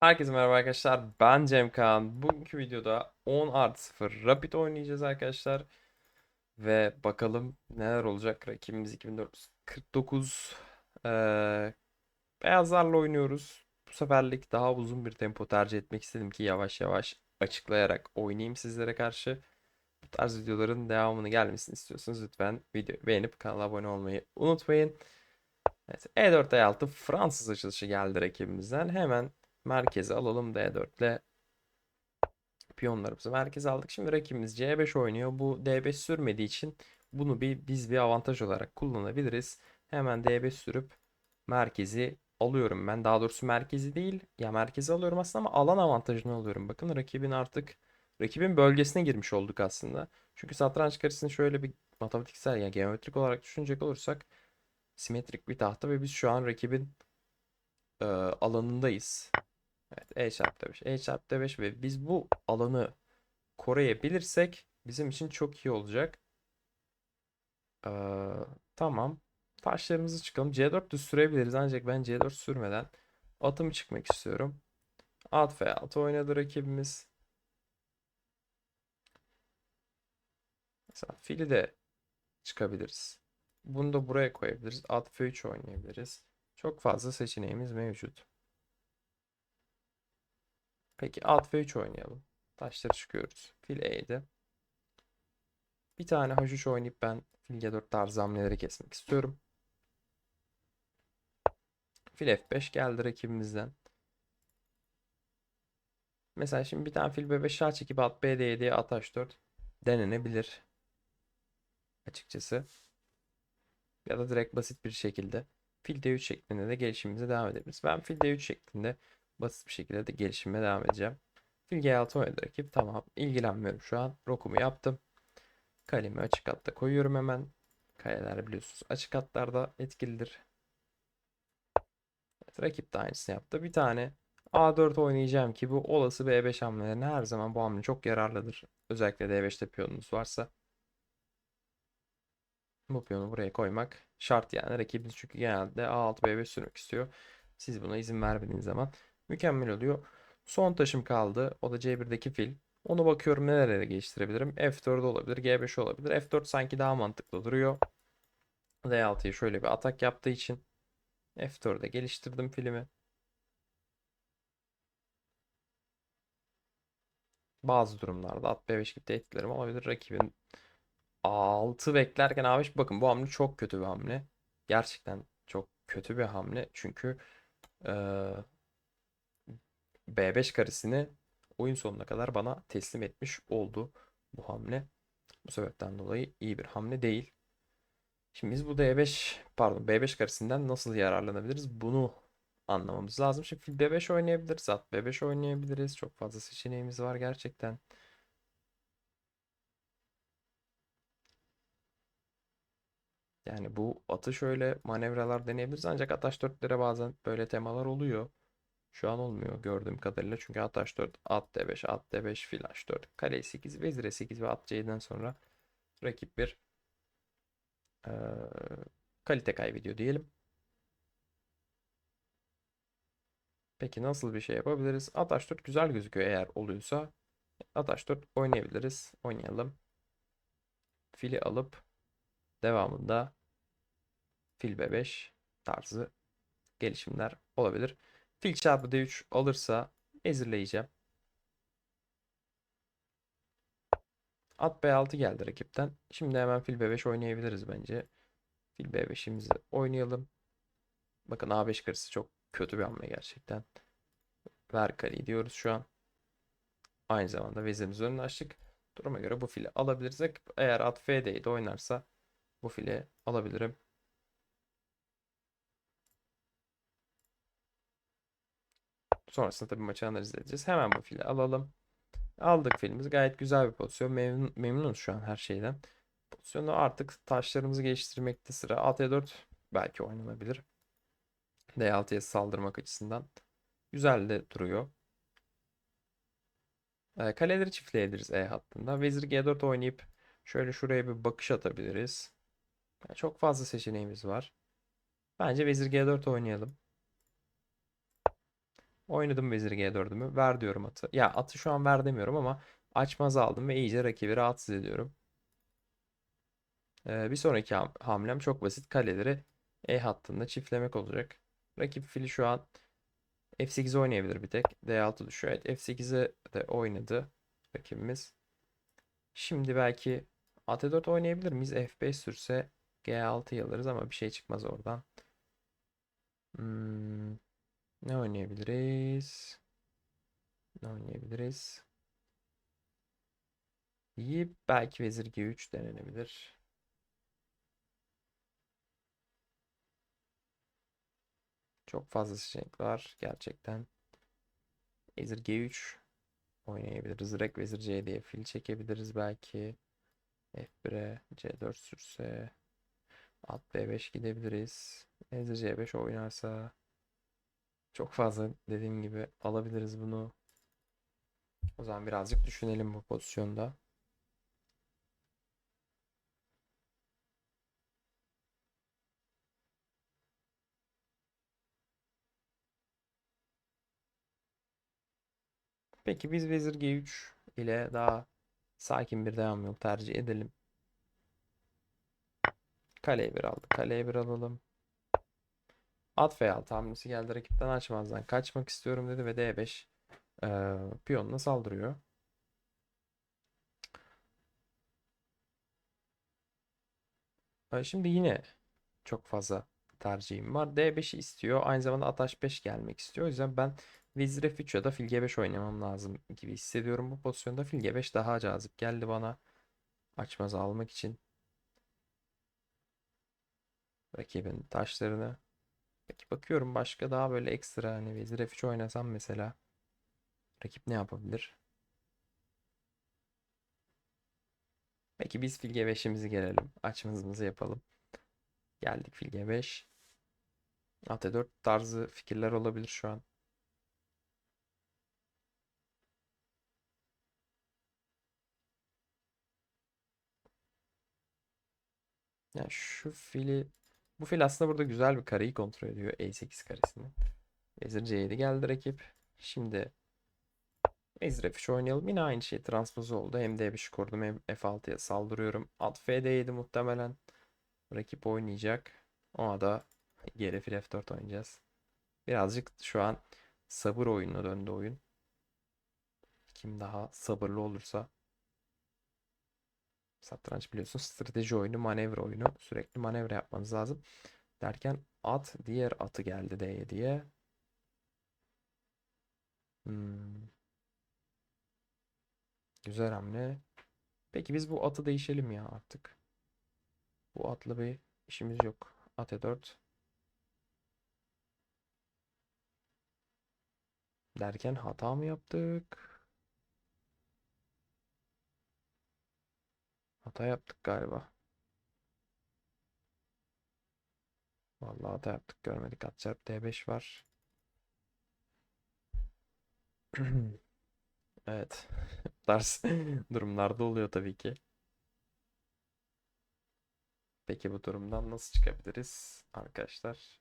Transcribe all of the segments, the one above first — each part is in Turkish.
Herkese merhaba arkadaşlar. Ben Cem Kaan. Bugünkü videoda 10 artı 0 Rapid oynayacağız arkadaşlar. Ve bakalım neler olacak. Rakibimiz 2449. Ee, beyazlarla oynuyoruz. Bu seferlik daha uzun bir tempo tercih etmek istedim ki yavaş yavaş açıklayarak oynayayım sizlere karşı. Bu tarz videoların devamını gelmesini istiyorsanız lütfen videoyu beğenip kanala abone olmayı unutmayın. Evet, E4 E6 Fransız açılışı geldi rakibimizden. Hemen merkeze alalım D4 ile piyonlarımızı merkeze aldık. Şimdi rakibimiz C5 oynuyor. Bu D5 sürmediği için bunu bir biz bir avantaj olarak kullanabiliriz. Hemen D5 sürüp merkezi alıyorum ben. Daha doğrusu merkezi değil. Ya merkezi alıyorum aslında ama alan avantajını alıyorum. Bakın rakibin artık rakibin bölgesine girmiş olduk aslında. Çünkü satranç karesini şöyle bir matematiksel yani geometrik olarak düşünecek olursak simetrik bir tahta ve biz şu an rakibin e, alanındayız. Evet E çarpı 5. E çarpı 5 ve biz bu alanı koruyabilirsek bizim için çok iyi olacak. Ee, tamam. Taşlarımızı çıkalım. C4 düz sürebiliriz ancak ben C4 sürmeden atımı çıkmak istiyorum. At F6 oynadı rakibimiz. Mesela fili de çıkabiliriz. Bunu da buraya koyabiliriz. At F3 oynayabiliriz. Çok fazla seçeneğimiz mevcut. Peki at F3 oynayalım. Taşları çıkıyoruz. Fil E'ydi. Bir tane H3 oynayıp ben fil G4 tarzı hamleleri kesmek istiyorum. Fil F5 geldi rakibimizden. Mesela şimdi bir tane fil B5 şah çekip at B diye at H4 denenebilir. Açıkçası. Ya da direkt basit bir şekilde fil D3 şeklinde de gelişimimize devam edebiliriz. Ben fil D3 şeklinde basit bir şekilde de gelişime devam edeceğim. Fil G6 oynadı rakip. Tamam. ilgilenmiyorum şu an. Rokumu yaptım. Kalemi açık hatta koyuyorum hemen. Kaleler biliyorsunuz açık hatlarda etkilidir. Evet, rakip de aynısını yaptı. Bir tane A4 oynayacağım ki bu olası B5 hamlelerine her zaman bu hamle çok yararlıdır. Özellikle D5'te piyonunuz varsa. Bu piyonu buraya koymak şart yani. Rakibiniz çünkü genelde A6 B5 sürmek istiyor. Siz buna izin vermediğiniz zaman mükemmel oluyor. Son taşım kaldı. O da C1'deki fil. Onu bakıyorum nerelere geliştirebilirim. F4 olabilir, G5 olabilir. F4 sanki daha mantıklı duruyor. D6'yı şöyle bir atak yaptığı için F4'e geliştirdim filmi. Bazı durumlarda at B5 gibi tehditlerim olabilir. Rakibin A6 beklerken A5 bakın bu hamle çok kötü bir hamle. Gerçekten çok kötü bir hamle. Çünkü eee, B5 karesini oyun sonuna kadar bana teslim etmiş oldu bu hamle. Bu sebepten dolayı iyi bir hamle değil. Şimdi biz bu D5 pardon B5 karesinden nasıl yararlanabiliriz? Bunu anlamamız lazım. Şimdi fil B5 oynayabiliriz. At B5 oynayabiliriz. Çok fazla seçeneğimiz var gerçekten. Yani bu atı şöyle manevralar deneyebiliriz. Ancak at H4'lere bazen böyle temalar oluyor. Şu an olmuyor gördüğüm kadarıyla. Çünkü at H4, at D5, at D5, fil H4, kale 8, vezir E8 ve at C'den sonra rakip bir eee, kalite kaybediyor diyelim. Peki nasıl bir şey yapabiliriz? At H4 güzel gözüküyor eğer oluyorsa. At H4 oynayabiliriz. Oynayalım. Fili alıp devamında fil B5 tarzı gelişimler olabilir. Fil çarpı D3 alırsa ezirleyeceğim. At B6 geldi rakipten. Şimdi hemen fil B5 oynayabiliriz bence. Fil B5'imizi oynayalım. Bakın A5 karısı çok kötü bir hamle gerçekten. Ver kaleyi diyoruz şu an. Aynı zamanda vezirimizi önüne açtık. Duruma göre bu fili alabiliriz. Eğer at F de oynarsa bu fili alabilirim. Sonrasında tabii maçı analiz edeceğiz. Hemen bu fili alalım. Aldık filimizi. Gayet güzel bir pozisyon. Memnun, memnunuz şu an her şeyden. Pozisyonu artık taşlarımızı geliştirmekte sıra. At E4 belki oynanabilir. D6'ya saldırmak açısından. Güzel de duruyor. E, kaleleri çiftleyebiliriz E hattında. Vezir G4 oynayıp şöyle şuraya bir bakış atabiliriz. Yani çok fazla seçeneğimiz var. Bence Vezir G4 oynayalım. Oynadım vezir G4'ümü. Ver diyorum atı. Ya atı şu an ver demiyorum ama açmaz aldım ve iyice rakibi rahatsız ediyorum. Ee, bir sonraki ham- hamlem çok basit. Kaleleri E hattında çiftlemek olacak. Rakip fili şu an F8 oynayabilir bir tek. D6 düşüyor. Evet F8'e de oynadı rakibimiz. Şimdi belki AT4 oynayabilir miyiz? F5 sürse G6'yı alırız ama bir şey çıkmaz oradan. Hmm, ne oynayabiliriz? Ne oynayabiliriz? İyi. Belki vezir G3 denenebilir. Çok fazla seçenek var gerçekten. Vezir G3 oynayabiliriz. Direkt vezir C diye fil çekebiliriz belki. F1'e C4 sürse. At B5 gidebiliriz. Vezir C5 oynarsa. Çok fazla dediğim gibi alabiliriz bunu. O zaman birazcık düşünelim bu pozisyonda. Peki biz vezir G3 ile daha sakin bir devam yolu tercih edelim. Kaleye bir aldık. Kaleye bir alalım. At F6 hamlesi geldi rakipten açmazdan kaçmak istiyorum dedi ve D5 eee piyonuna saldırıyor. Ee, Şimdi yine çok fazla tercihim var. D5'i istiyor. Aynı zamanda at H5 gelmek istiyor. O yüzden ben vezir F3 ya da fil G5 oynamam lazım gibi hissediyorum bu pozisyonda. Fil G5 daha cazip geldi bana. Açmazı almak için. Rakibin taşlarını. Peki bakıyorum başka daha böyle ekstra hani vezir F3 oynasam mesela rakip ne yapabilir? Peki biz fil G5'imizi gelelim. Açmazımızı yapalım. Geldik fil G5. At E4 tarzı fikirler olabilir şu an. Yani şu fili bu fil aslında burada güzel bir kareyi kontrol ediyor. E8 karesini. Vezir C7 geldi rakip. Şimdi Vezir F3 oynayalım. Yine aynı şey transpoz oldu. Hem D5'i korudum hem F6'ya saldırıyorum. At FD7 muhtemelen rakip oynayacak. Ona da geri fil F4 oynayacağız. Birazcık şu an sabır oyununa döndü oyun. Kim daha sabırlı olursa Satranç biliyorsun strateji oyunu, manevra oyunu. Sürekli manevra yapmanız lazım. Derken at diğer atı geldi D7'ye. Hmm. Güzel hamle. Peki biz bu atı değişelim ya artık. Bu atla bir işimiz yok. At E4. Derken hata mı yaptık? Hata yaptık galiba. Vallahi hata yaptık görmedik. At çarpı D5 var. Evet. Tarz durumlarda oluyor tabii ki. Peki bu durumdan nasıl çıkabiliriz arkadaşlar?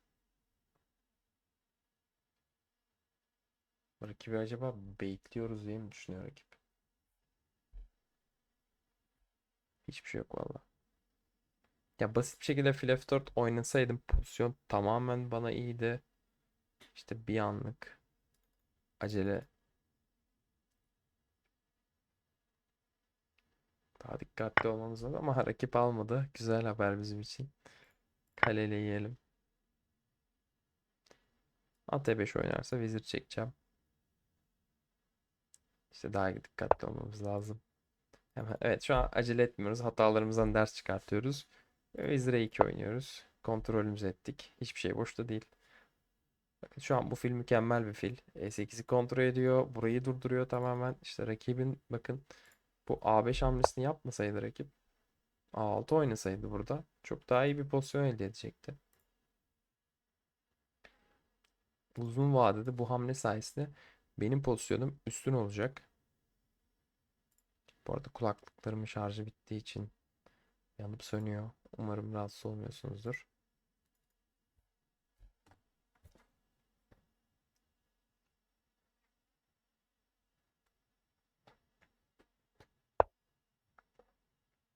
Rakibi acaba baitliyoruz diye mi düşünüyor rakip? Hiçbir şey yok valla. Ya basit bir şekilde fil F4 oynasaydım pozisyon tamamen bana iyiydi. İşte bir anlık acele daha dikkatli olmamız lazım ama rakip almadı. Güzel haber bizim için. Kaleyle yiyelim. At E5 oynarsa vezir çekeceğim. İşte daha dikkatli olmamız lazım. Evet şu an acele etmiyoruz. Hatalarımızdan ders çıkartıyoruz. Vezir E2 oynuyoruz. Kontrolümüzü ettik. Hiçbir şey boşta değil. Bakın şu an bu fil mükemmel bir fil. E8'i kontrol ediyor. Burayı durduruyor tamamen. İşte rakibin bakın bu A5 hamlesini yapmasaydı rakip A6 oynasaydı burada çok daha iyi bir pozisyon elde edecekti. Uzun vadede bu hamle sayesinde benim pozisyonum üstün olacak. Bu arada kulaklıklarımın şarjı bittiği için yanıp sönüyor. Umarım rahatsız olmuyorsunuzdur.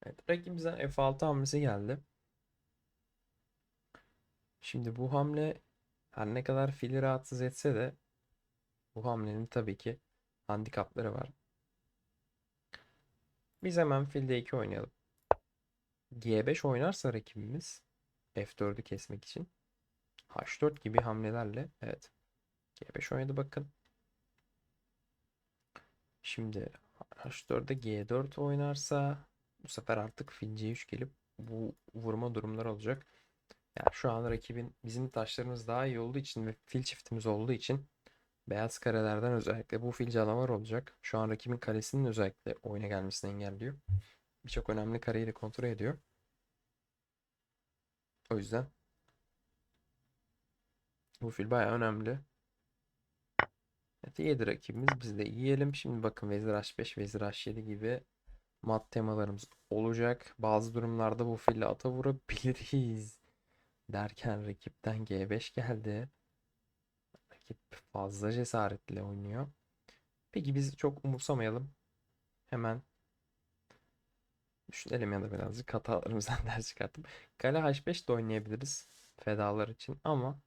Evet, rakibimizden F6 hamlesi geldi. Şimdi bu hamle her ne kadar fili rahatsız etse de bu hamlenin tabii ki handikapları var. Biz hemen fil D2 oynayalım. G5 oynarsa rakibimiz F4'ü kesmek için H4 gibi hamlelerle evet G5 oynadı bakın. Şimdi H4'de G4 oynarsa bu sefer artık fil C3 gelip bu vurma durumları olacak. Yani şu an rakibin bizim taşlarımız daha iyi olduğu için ve fil çiftimiz olduğu için beyaz karelerden özellikle bu fil canavar olacak. Şu an rakibin kalesinin özellikle oyuna gelmesini engelliyor. Birçok önemli kareyi de kontrol ediyor. O yüzden bu fil bayağı önemli. Evet, yedi rakibimiz. Biz de yiyelim. Şimdi bakın Vezir H5, Vezir H7 gibi mat temalarımız olacak. Bazı durumlarda bu fille ata vurabiliriz. Derken rakipten G5 geldi. Rakip fazla cesaretle oynuyor. Peki biz çok umursamayalım. Hemen düşünelim ya da birazcık hatalarımızdan ders çıkartıp. Kale H5 de oynayabiliriz fedalar için ama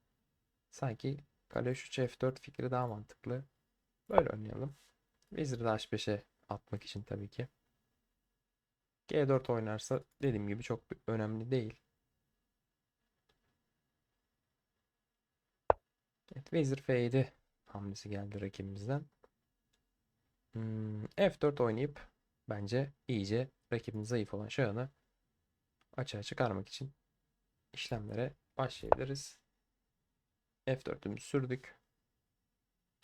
sanki kale H3 F4 fikri daha mantıklı. Böyle oynayalım. Veziri de H5'e atmak için tabii ki. G4 oynarsa dediğim gibi çok önemli değil. Evet, Vezir F7 hamlesi geldi rakibimizden. Hmm, F4 oynayıp bence iyice rakibin zayıf olan şahını açığa çıkarmak için işlemlere başlayabiliriz. F4'ümüzü sürdük.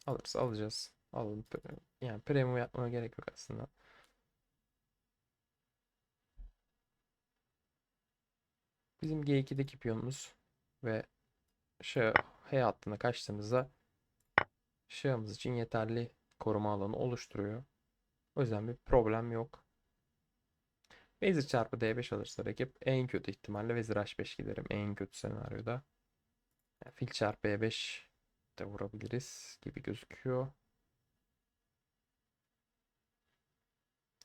Alırsa alacağız. Alalım. Yani premium yapmaya gerek yok aslında. Bizim G2'deki piyonumuz ve şah H hattına kaçtığımızda şahımız için yeterli koruma alanı oluşturuyor. O yüzden bir problem yok. Vezir çarpı D5 alırsa rakip en kötü ihtimalle Vezir H5 giderim. En kötü senaryoda. Yani fil çarpı E5 de vurabiliriz gibi gözüküyor.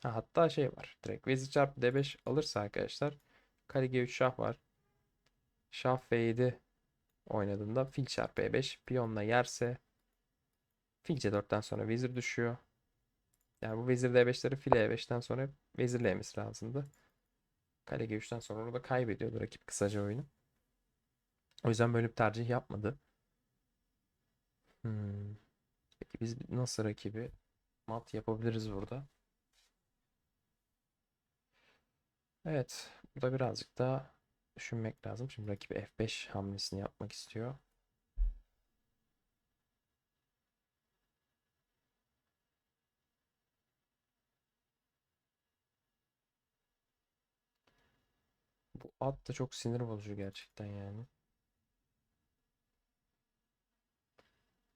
Ha, hatta şey var. Direkt Vezir çarpı D5 alırsa arkadaşlar kale G3 şah var. Şah F7 oynadığında fil çarpı E5 piyonla yerse fil C4'ten sonra vezir düşüyor. Yani bu vezir D5'leri fil E5'ten sonra vezirle lazımdı. Kale G3'ten sonra orada kaybediyordu rakip kısaca oyunu. O yüzden böyle bir tercih yapmadı. Hmm. Peki biz nasıl rakibi mat yapabiliriz burada? Evet. Burada birazcık daha düşünmek lazım. Şimdi rakip F5 hamlesini yapmak istiyor. Bu at da çok sinir bozucu gerçekten yani.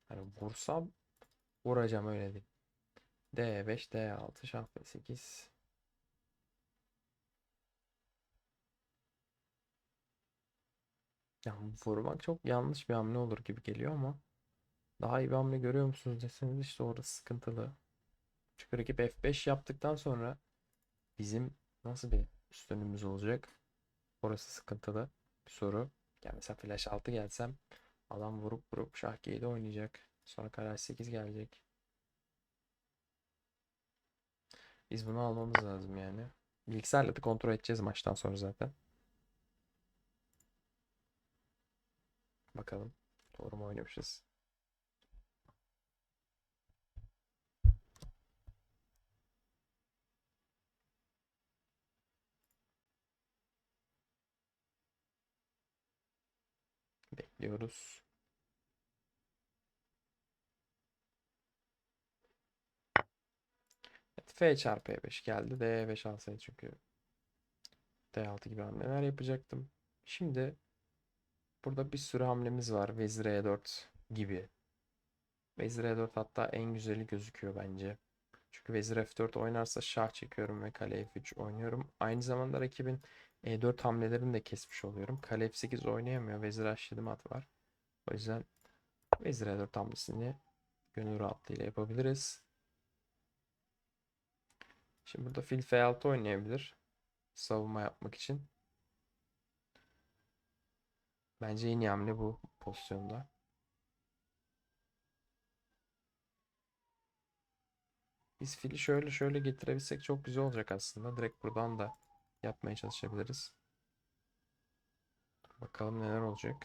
Hani vursam vuracağım öyle değil. D5, D6, şah B8. Yani vurmak çok yanlış bir hamle olur gibi geliyor ama daha iyi bir hamle görüyor musunuz deseniz işte orası sıkıntılı. Çünkü rakip F5 yaptıktan sonra bizim nasıl bir üstünlüğümüz olacak? Orası sıkıntılı bir soru. Yani mesela flash 6 gelsem adam vurup vurup şah G7 oynayacak. Sonra kare 8 gelecek. Biz bunu almamız lazım yani. Bilgisayarla da kontrol edeceğiz maçtan sonra zaten. Bakalım. Doğru mu oynamışız? Bekliyoruz. Evet, F çarpı E5 geldi. D5 alsaydı çünkü D6 gibi hamleler yapacaktım. Şimdi burada bir sürü hamlemiz var. Vezir E4 gibi. Vezir E4 hatta en güzeli gözüküyor bence. Çünkü Vezir F4 oynarsa şah çekiyorum ve kale F3 oynuyorum. Aynı zamanda rakibin E4 hamlelerini de kesmiş oluyorum. Kale F8 oynayamıyor. Vezir H7 mat var. O yüzden Vezir E4 hamlesini gönül rahatlığıyla yapabiliriz. Şimdi burada fil F6 oynayabilir. savunma yapmak için. Bence en iyi hamle bu pozisyonda. Biz fili şöyle şöyle getirebilsek çok güzel olacak aslında. Direkt buradan da yapmaya çalışabiliriz. Bakalım neler olacak.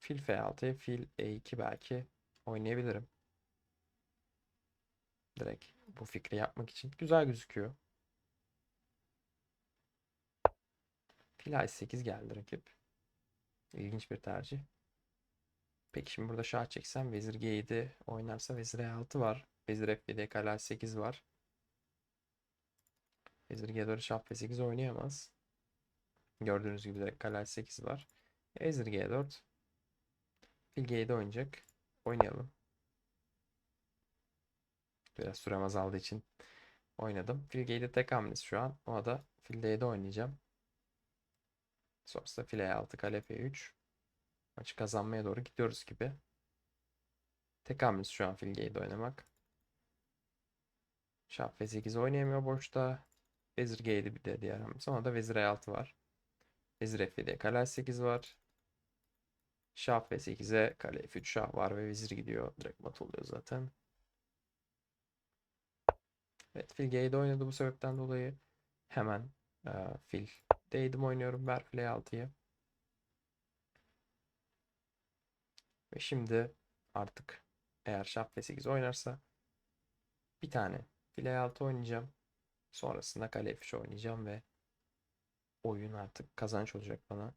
Fil F6'ya fil E2 belki oynayabilirim. Direkt bu fikri yapmak için. Güzel gözüküyor. Fil A8 geldi rakip. İlginç bir tercih. Peki şimdi burada şah çeksem vezir G7 oynarsa vezir E6 var. Vezir F7 kale A8 var. Vezir G4 şah F8 oynayamaz. Gördüğünüz gibi direkt kale A8 var. Vezir G4 Fil G7 oynayacak. Oynayalım. Biraz sürem azaldığı için oynadım. Fil G7 tek hamlesi şu an. O da fil D7 oynayacağım. Sonrasında fil E6 kale F3. Maçı kazanmaya doğru gidiyoruz gibi. Tek hamlesi şu an fil G7 oynamak. Şah F8 oynayamıyor boşta. Vezir G7 bir de diğer hamle. Sonra da vezir E6 var. Vezir F7 kale A8 var. Şah F8'e kale F3 şah var ve vezir gidiyor. Direkt mat oluyor zaten. Evet fil G7 oynadı bu sebepten dolayı. Hemen e, fil D7 oynuyorum. Ver fil E6'yı. Ve şimdi artık eğer şah F8 oynarsa bir tane fil E6 oynayacağım. Sonrasında kale F3 oynayacağım ve oyun artık kazanç olacak bana.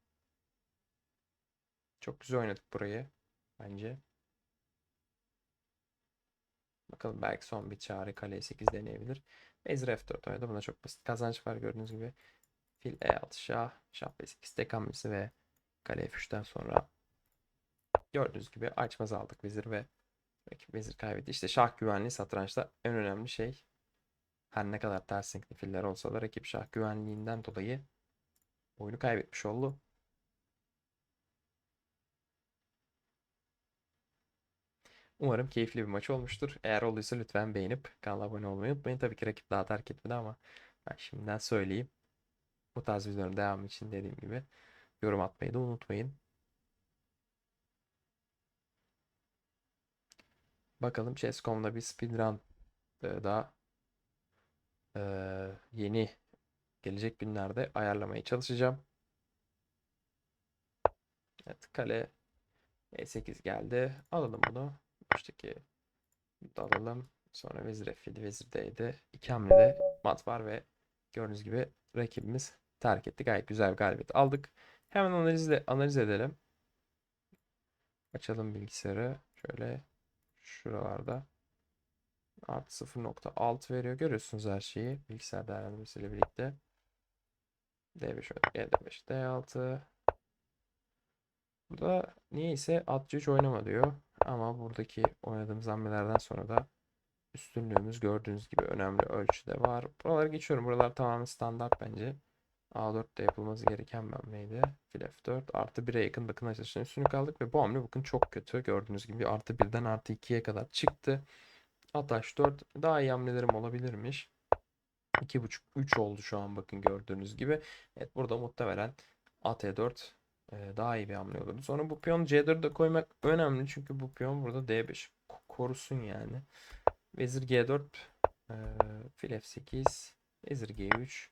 Çok güzel oynadık burayı bence. Bakalım belki son bir çare kale 8 deneyebilir. Vezir F4 oynadı. Buna çok basit kazanç var gördüğünüz gibi. Fil E6 şah. Şah B8 tek hamlesi ve kale F3'ten sonra gördüğünüz gibi açmaz aldık vezir ve rakip vezir kaybetti. İşte şah güvenliği satrançta en önemli şey. Her ne kadar ters renkli filler olsa da rakip şah güvenliğinden dolayı oyunu kaybetmiş oldu. Umarım keyifli bir maç olmuştur. Eğer olduysa lütfen beğenip kanala abone olmayı unutmayın. Tabii ki rakip daha terk etmedi ama ben şimdiden söyleyeyim. Bu tarz videoların devamı için dediğim gibi yorum atmayı da unutmayın. Bakalım Chess.com'da bir speedrun e, daha e, yeni gelecek günlerde ayarlamaya çalışacağım. Evet kale E8 geldi. Alalım bunu. Baştaki da. Sonra vezir F7, vezir D7. İki hamlede mat var ve gördüğünüz gibi rakibimiz terk etti. Gayet güzel bir galibiyet aldık. Hemen analizle, analiz edelim. Açalım bilgisayarı. Şöyle şuralarda. Artı 0.6 veriyor. Görüyorsunuz her şeyi. Bilgisayar değerlendirmesiyle birlikte. D5, E5, D6. Burada niyeyse at 3 oynama diyor. Ama buradaki oynadığımız hamlelerden sonra da üstünlüğümüz gördüğünüz gibi önemli ölçüde var. Buraları geçiyorum. Buralar tamamen standart bence. A4'te yapılması gereken hamleydi. Fil F4 artı 1'e yakın bakın açılışının üstünlük aldık ve bu hamle bakın çok kötü. Gördüğünüz gibi artı 1'den artı 2'ye kadar çıktı. At H4 daha iyi hamlelerim olabilirmiş. 2.5-3 oldu şu an bakın gördüğünüz gibi. Evet burada muhtemelen at E4 e, daha iyi bir hamle olurdu. Sonra bu piyon C4'e koymak önemli çünkü bu piyon burada D5 korusun yani. Vezir G4 e, fil F8 vezir G3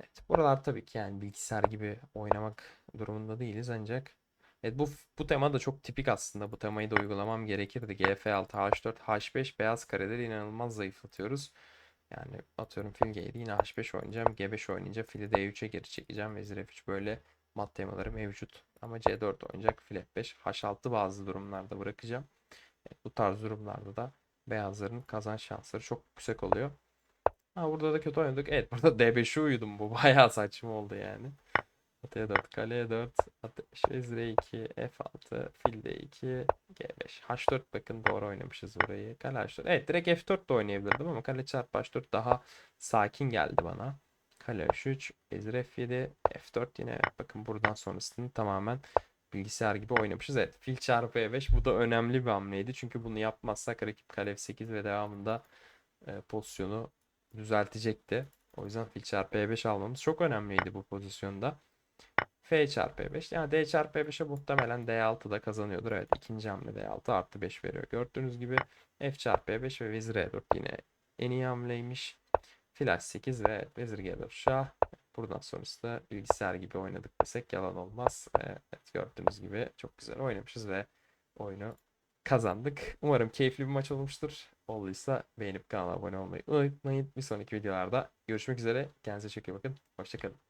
Evet, buralar tabii ki yani bilgisayar gibi oynamak durumunda değiliz ancak Evet bu bu tema da çok tipik aslında. Bu temayı da uygulamam gerekirdi. GF6, H4, H5 beyaz kareleri inanılmaz zayıflatıyoruz. Yani atıyorum fil G7 yine H5 oynayacağım. G5 oynayınca fili D3'e geri çekeceğim. Vezir F3 böyle mat temaları mevcut. Ama C4 oynayacak fil F5. H6 bazı durumlarda bırakacağım. Evet, bu tarz durumlarda da beyazların kazanç şansları çok yüksek oluyor. Ha burada da kötü oynadık. Evet burada D5'i uyudum. Bu bayağı saçma oldu yani. At E4, kale E4, at vezir E2, F6, fil D2, G5. H4 bakın doğru oynamışız burayı. Kale H4. Evet direkt F4 de oynayabilirdim ama kale çarpı H4 daha sakin geldi bana. Kale H3, vezir F7, F4 yine bakın buradan sonrasını tamamen bilgisayar gibi oynamışız. Evet fil çarpı E5 bu da önemli bir hamleydi. Çünkü bunu yapmazsak rakip kale F8 ve devamında e, pozisyonu düzeltecekti. O yüzden fil çarpı E5 almamız çok önemliydi bu pozisyonda. F çarpı E5. Yani D çarpı E5'e muhtemelen D6 da kazanıyordur. Evet ikinci hamle D6 artı 5 veriyor. Gördüğünüz gibi F çarpı E5 ve vezir E4 yine en iyi hamleymiş. Fil 8 ve vezir G4 şah. Buradan sonrası da bilgisayar gibi oynadık desek yalan olmaz. Evet gördüğünüz gibi çok güzel oynamışız ve oyunu kazandık. Umarım keyifli bir maç olmuştur. Olduysa beğenip kanala abone olmayı unutmayın. Bir sonraki videolarda görüşmek üzere. Kendinize çok iyi bakın. Hoşçakalın.